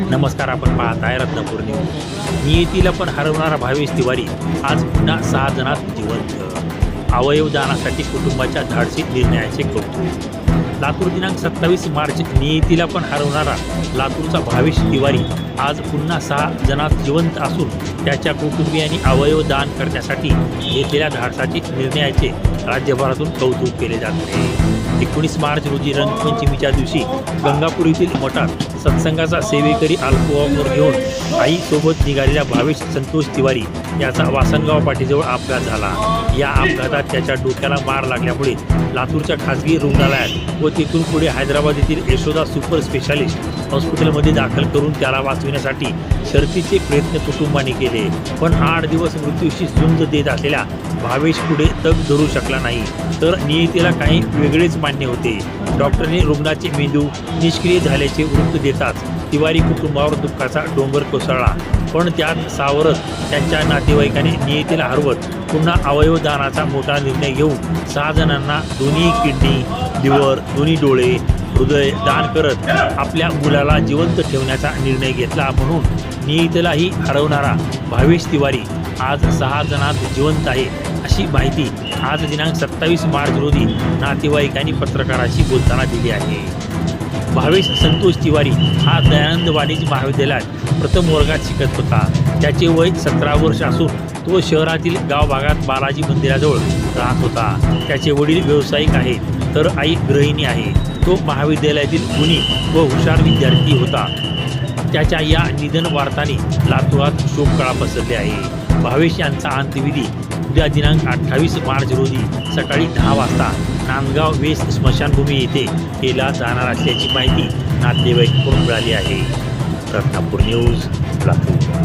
नमस्कार आपण पाहत आहे रत्नापूर न्यूज नियतीला पण हरवणारा भावेश तिवारी. आज पुन्हा सहा जणात जिवंत. अवयव दानासाठी कुटुंबाच्या धाडसी निर्णयाचे कौतुक. लातूर दिनांक सत्तावीस मार्च नियतीला पण हरवणारा लातूरचा भावेश तिवारी आज पुन्हा सहा जणात जिवंत असून त्याच्या कुटुंबियांनी अवयव दान करण्यासाठी घेतलेल्या धाडसाचे निर्णयाचे राज्यभरातून कौतुक केले जात आहे. एकोणीस मार्च रोजी रंगपंचमीच्या दिवशी गंगापूर येथील मठात सत्संगाचा सेवेकरी अल्पवावर घेऊन आईसोबत निघालेल्या भावेश संतोष तिवारी याचा वासनगाव पाठीजवळ अपघात झाला. या अपघातात त्याच्या डोक्याला मार लागल्यामुळे लातूरच्या खासगी रुग्णालयात व तिथून पुढे हैदराबाद येथील यशोदा सुपर स्पेशालिस्ट हॉस्पिटलमध्ये दाखल करून त्याला वाचविण्यासाठी शर्तीचे प्रयत्न कुटुंबाने केले. पण आठ दिवस मृत्यूशी झुंज देत असलेल्या भावेश पुढे तग धरू शकला नाही. तर नियतीला काही वेगळेच मान्य होते. डॉक्टरने रुग्णाचे मेंदू निष्क्रिय झाल्याचे वृत्त येताच तिवारी कुटुंबावर दुःखाचा डोंगर कोसळला. पण त्यात सावरत त्यांच्या नातेवाईकांनी नियतीला हरवत पुन्हा अवयवदानाचा मोठा निर्णय घेऊन सहा जणांना दोन्ही किडनी लिव्हर दोन्ही डोळे हृदय दान करत आपल्या मुलाला जिवंत ठेवण्याचा निर्णय घेतला म्हणून नियतीलाही हरवणारा भावेश तिवारी आज सहा जणात जिवंत आहे अशी माहिती आज दिनांक सत्तावीस मार्च रोजी नातेवाईकांनी पत्रकाराशी बोलताना दिली आहे. भावेश संतोष तिवारी हा दयानंद वाणिज्य महाविद्यालयात प्रथम वर्गात शिकत होता. त्याचे वय सतरा वर्ष असून तो शहरातील गाव भागात बालाजी मंदिराजवळ राहत होता. त्याचे वडील व्यावसायिक आहेत तर आई गृहिणी आहे. तो महाविद्यालयातील गुणी व हुशार विद्यार्थी होता. त्याच्या या निधन वार्ताने लातूरात शोककळा पसरली आहे. भावेश यांचा अंत्यविधी उद्या दिनांक अठ्ठावीस मार्च रोजी सकाळी दहा वाजता नांदगाव वीस स्मशानभूमी येथे केला जाणार असल्याची माहिती नातेवाईकडून मिळाली आहे. रत्नापूर न्यूज लातूर.